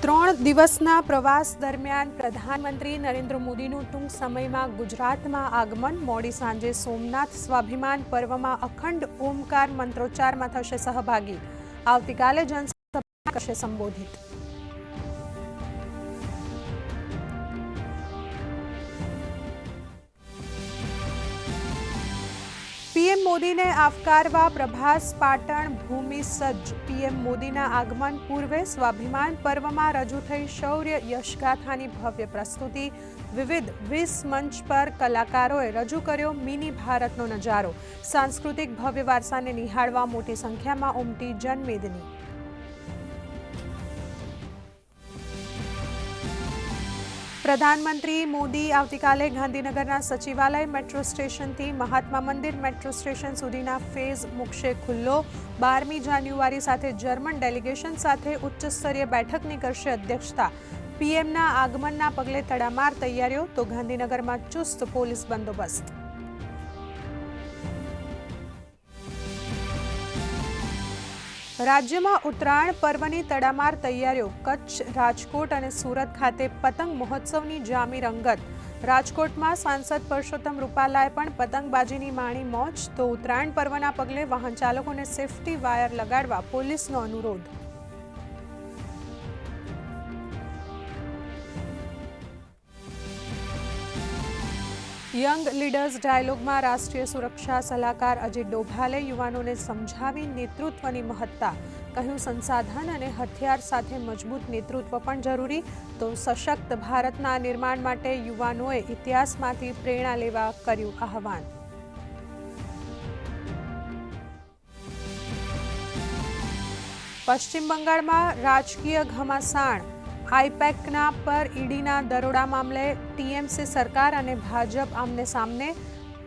ત્રણ દિવસના પ્રવાસ દરમિયાન પ્રધાનમંત્રી નરેન્દ્ર મોદીનું ટૂંક સમયમાં ગુજરાતમાં આગમન. મોડી સાંજે સોમનાથ સ્વાભિમાન પર્વમાં અખંડ ઓમકાર મંત્રોચ્ચારમાં થશે સહભાગી. આવતીકાલે જનસભા કરશે સંબોધિત. પીએમ મોદીને આવકારવા પ્રભાસ પાટણ ભૂમિ સજ્જ. પીએમ મોદીના આગમન પૂર્વે સ્વાભિમાન પર્વમાં રજૂ થઈ શૌર્ય યશગાથાની ભવ્ય પ્રસ્તુતિ. વિવિધ વીસ મંચ પર કલાકારોએ રજૂ કર્યો મિની ભારતનો નજારો. સાંસ્કૃતિક ભવ્ય વારસાને નિહાળવા મોટી સંખ્યામાં ઉમટી જનમેદની. પ્રધાનમંત્રી મોદી આવતીકાલે ગાંધીનગરના સચિવાલય મેટ્રો સ્ટેશનથી મહાત્મા મંદિર મેટ્રો સ્ટેશન સુધીના ફેઝ મૂકશે ખુલ્લો. બારમી જાન્યુઆરી સાથે જર્મન ડેલિગેશન સાથે ઉચ્ચસ્તરીય બેઠકની કરશે અધ્યક્ષતા. પીએમના આગમનના પગલે તડામાર તૈયારીઓ, તો ગાંધીનગરમાં ચુસ્ત પોલીસ બંદોબસ્ત. રાજ્યમાં ઉત્તરાયણ પર્વની તડામાર તૈયારીઓ, કચ્છ રાજકોટ અને સુરત ખાતે પતંગ મહોત્સવની જામી રંગત. રાજકોટમાં સાંસદ પરસોત્તમ રૂપાલાએ પણ પતંગબાજીની માણી મોજ, તો ઉત્તરાયણ પર્વના પગલે વાહન ચાલકોને સેફટી વાયર લગાડવા પોલીસનો અનુરોધ. યંગ લીડર્સ ડાયલોગમાં રાષ્ટ્રીય સુરક્ષા સલાહકાર અજીત ડોભાલે યુવાનોને સમજાવી નેતૃત્વની મહત્તા, કહ્યું સંસાધન અને હથિયાર સાથે મજબૂત નેતૃત્વ પણ જરૂરી, તો સશક્ત ભારતના નિર્માણ માટે યુવાનોએ ઇતિહાસમાંથી પ્રેરણા લેવા કર્યું આહવાન. પશ્ચિમ બંગાળમાં રાજકીય ઘમાસાણ આઈપેકના પર ઈડીના દરોડા મામલે ટીએમસી સરકાર અને ભાજપ આમને સામને.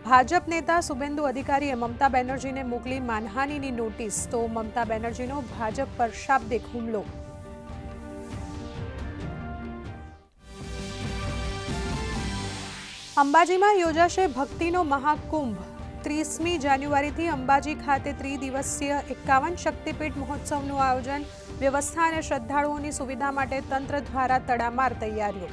ભાજપ નેતા સુબેન્દુ અધિકારીએ મમતા બેનર્જીને મોકલી માનહાનિની નોટિસ, તો મમતા બેનર્જીનો ભાજપ પર શાબ્દિક હુમલો. અંબાજીમાં યોજાશે ભક્તિનો મહાકુંભ. ત્રીસમી જાન્યુઆરીથી અંબાજી ખાતે ત્રિદિવસીય એકાવન શક્તિપીઠ મહોત્સવનું આયોજન વ્યવસ્થા અને શ્રદ્ધાળુઓની સુવિધા માટે તંત્ર દ્વારા તડામાર તૈયારીઓ.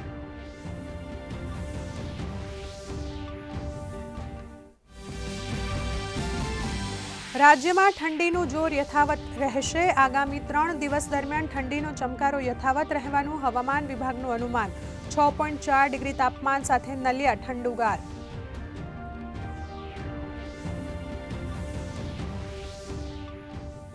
રાજ્યમાં ઠંડીનું જોર યથાવત રહેશે. આગામી ત્રણ દિવસ દરમિયાન ઠંડીનો ચમકારો યથાવત રહેવાનું હવામાન વિભાગનું અનુમાન. છ પોઈન્ટ ચાર ડિગ્રી તાપમાન સાથે નલિયા ઠંડુગાર.